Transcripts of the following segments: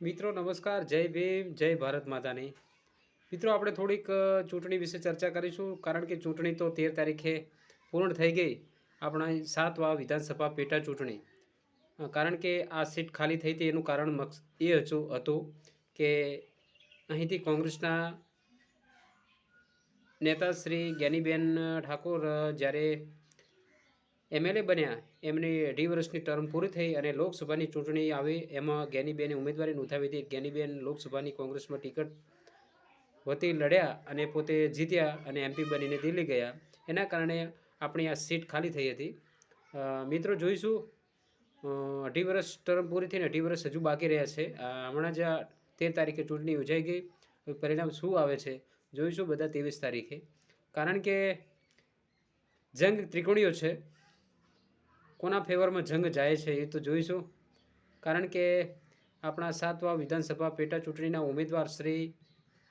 મિત્રો, નમસ્કાર. જય ભીમ, જય ભારત માતાની. મિત્રો, આપણે થોડીક ચૂંટણી વિશે ચર્ચા કરીશું, કારણ કે ચૂંટણી તો તેર તારીખે પૂર્ણ થઈ ગઈ. આપણા સાતવા વિધાનસભા પેટા ચૂંટણી. કારણ કે આ સીટ ખાલી થઈ હતી, એનું કારણ એ હતું કે અહીંથી કોંગ્રેસના નેતા શ્રી જ્ઞાનીબેન ઠાકોર જ્યારે એમએલએ બન્યા. એમની અઢી વર્ષની ટર્મ પૂરી થઈ અને લોકસભાની ચૂંટણી આવી એમાં ગેનીબેને ઉમેદવારી નોંધાવી હતી. ગેનીબેન લોકસભાની કોંગ્રેસમાં ટિકિટ વતી લડ્યા અને પોતે જીત્યા અને એમપી બનીને દિલ્હી ગયા. એના કારણે આપણી આ સીટ ખાલી થઈ હતી. મિત્રો જોઈશું. અઢી વર્ષ ટર્મ પૂરી થઈને અઢી વર્ષ હજુ બાકી રહ્યા છે. હમણાં જ તેર તારીખે ચૂંટણી યોજાઈ ગઈ. પરિણામ શું આવે છે જોઈશું બધા ત્રેવીસ તારીખે. કારણ કે જંગ ત્રિકોણીયો છે. કોના ફેવરમાં જંગ જાય છે એ તો જોઈશું. કારણ કે આપણા સાતવા વિધાનસભા પેટા ચૂંટણીના ઉમેદવાર શ્રી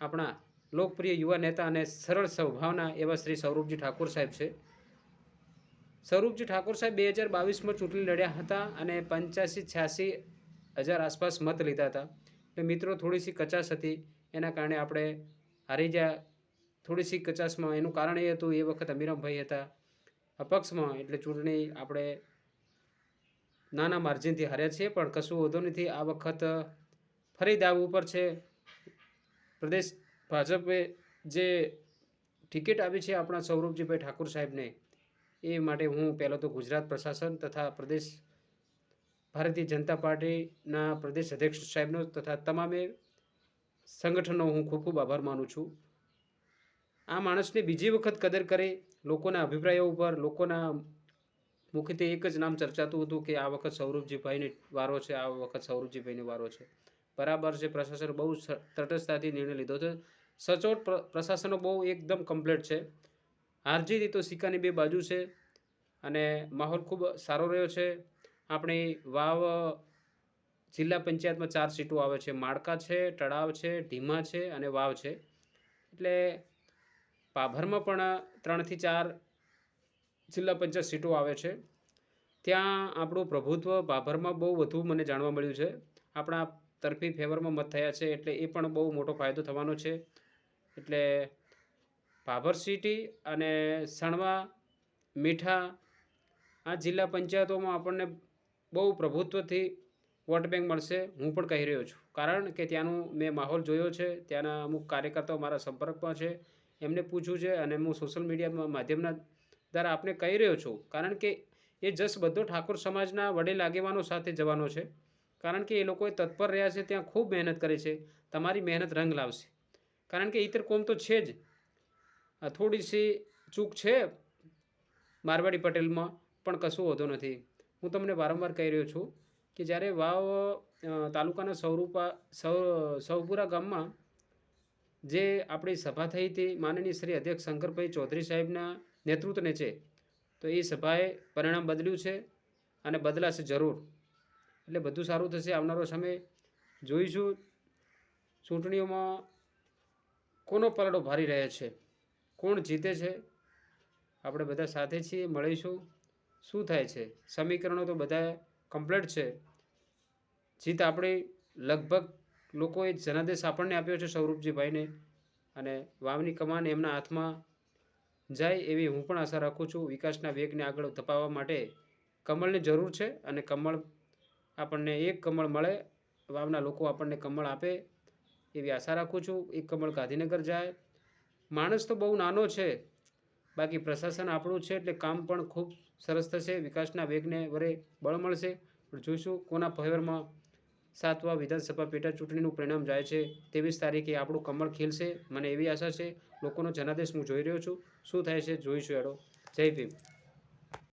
આપણા લોકપ્રિય યુવા નેતા અને સરળ સ્વભાવના એવા શ્રી સૌરભજી ઠાકોર સાહેબ છે. સૌરભજી ઠાકોર સાહેબ બે હજાર બાવીસમાં ચૂંટણી લડ્યા હતા અને પંચ્યાસી, છ્યાસી હજાર આસપાસ મત લીધા હતા. એટલે મિત્રો, થોડીસી કચાશ હતી. એના કારણે આપણે હારી ગયા. થોડીસી કચાશમાં, એનું કારણ એ હતું, એ વખત અમીરામભાઈ હતા અપક્ષમાં. એટલે ચૂંટણી આપણે નાના માર્જિનથી હાર્યા છે, પણ કશું વધુ નથી. આ વખત ફરી દાવ ઉપર છે. પ્રદેશ ભાજપે જે ટિકિટ આપી છે આપણા સૌરભજીભાઈ ઠાકુર સાહેબને, એ માટે હું પહેલો તો ગુજરાત પ્રશાસન તથા પ્રદેશ ભારતીય જનતા પાર્ટીના પ્રદેશ અધ્યક્ષ સાહેબનો તથા તમામે સંગઠનનો હું ખૂબ ખૂબ આભાર માનું છું. આ માણસને બીજી વખત કદર કરે લોકોના અભિપ્રાયો ઉપર, લોકોના મુખ્યત્વે એક જ નામ ચર્ચાતું હતું કે આ વખત સૌરભજીભાઈની વારો છે, આ વખત સૌરભજીભાઈનો વારો છે. બરાબર છે, પ્રશાસન બહુ તટસ્થતાથી નિર્ણય લીધો છે. સચોટ પ્ર- પ્રશાસનો બહુ એકદમ કમ્પ્લીટ છે. હારજીત રીતો સિક્કાની બે બાજુ છે અને માહોલ ખૂબ સારો રહ્યો છે. આપણી વાવ જિલ્લા પંચાયતમાં ચાર સીટો આવે છે. માળકા છે, તળાવ છે, ઢીમા છે અને વાવ છે. એટલે પાભરમાં પણ ત્રણથી ચાર જિલ્લા પંચાયત સીટો આવે છે. ત્યાં આપણું પ્રભુત્વ, ભાભરમાં બહુ વધુ મને જાણવા મળ્યું છે. આપણા તરફી ફેવરમાં મત થયા છે એટલે એ પણ બહુ મોટો ફાયદો થવાનો છે. એટલે ભાભર સિટી અને સણવા, મીઠા આ જિલ્લા પંચાયતોમાં આપણને બહુ પ્રભુત્વથી વોટ બેંક મળશે હું પણ કહી રહ્યો છું. કારણ કે ત્યાંનું મેં માહોલ જોયો છે, ત્યાંના અમુક કાર્યકર્તાઓ મારા સંપર્કમાં છે. એમને પૂછ્યું છે અને હું સોશિયલ મીડિયા માધ્યમના દ્વારા આપને કહી રહ્યો છું, કારણ કે એ જસ બધો ઠાકોર સમાજના વડીલ આગેવાનો સાથે જવાનો છે. કારણ કે એ લોકોએ તત્પર રહ્યા છે, ત્યાં ખૂબ મહેનત કરી છે, તમારી મહેનત રંગ લાવશે. કારણ કે ઇતર કોમ તો છે જ. થોડી થોડીસી ચૂક છે મારવાડી પટેલમાં, પણ કશું હોતો નથી. હું તમને વારંવાર કહી રહ્યો છું કે જ્યારે વાવ તાલુકાના સૌરૂપા, સૌ, સૌપુરા ગામમાં જે આપણી સભા થઈ હતી, માનનીય શ્રી અધ્યક્ષ શંકરભાઈ ચૌધરી સાહેબના નેતૃત્વ છે. તો એ સભાએ પરિણામ બદલ્યું છે અને બદલાશે જરૂર. એટલે બધું સારું થશે આવનારો સમય જોઈશું. ચૂંટણીઓમાં કોનો પલડો ભારી રહે છે? કોણ જીતે છે? આપણે બધા સાથે છીએ, મળીશું. શું થાય છે? સમીકરણો તો બધા કમ્પ્લીટ છે. જીત આપણી લગભગ લોકોએ જનાદેશ આપણને આપ્યો છે સૌરભજીભાઈને. અને વાવની કમાન એમના હાથમાં જાય એવી હું પણ આશા રાખું છું વિકાસના વેગને આગળ ધપાવવા માટે કમળની જરૂર છે અને કમળ આપણને એક કમળ મળે વાવના લોકો આપણને કમળ આપે એવી આશા રાખું છું. એક કમળ ગાંધીનગર જાય. માણસ તો બહુ નાનો છે, બાકી પ્રશાસન આપણું છે એટલે કામ પણ ખૂબ સરસ થશે. વિકાસના વેગને વરે બળ મળશે. પણ જોઈશું કોના ફેવરમાં સાતવા વિધાનસભા પેટા ચૂંટણીનું પરિણામ જાય છે. ત્રેવીસ તારીખે આપણું કમળ ખીલશે. મને એવી આશા છે, લોકોનો જનાદેશ હું જોઈ રહ્યો છું. શું થાય છે, જોઈશું એડો. જય ભીમ.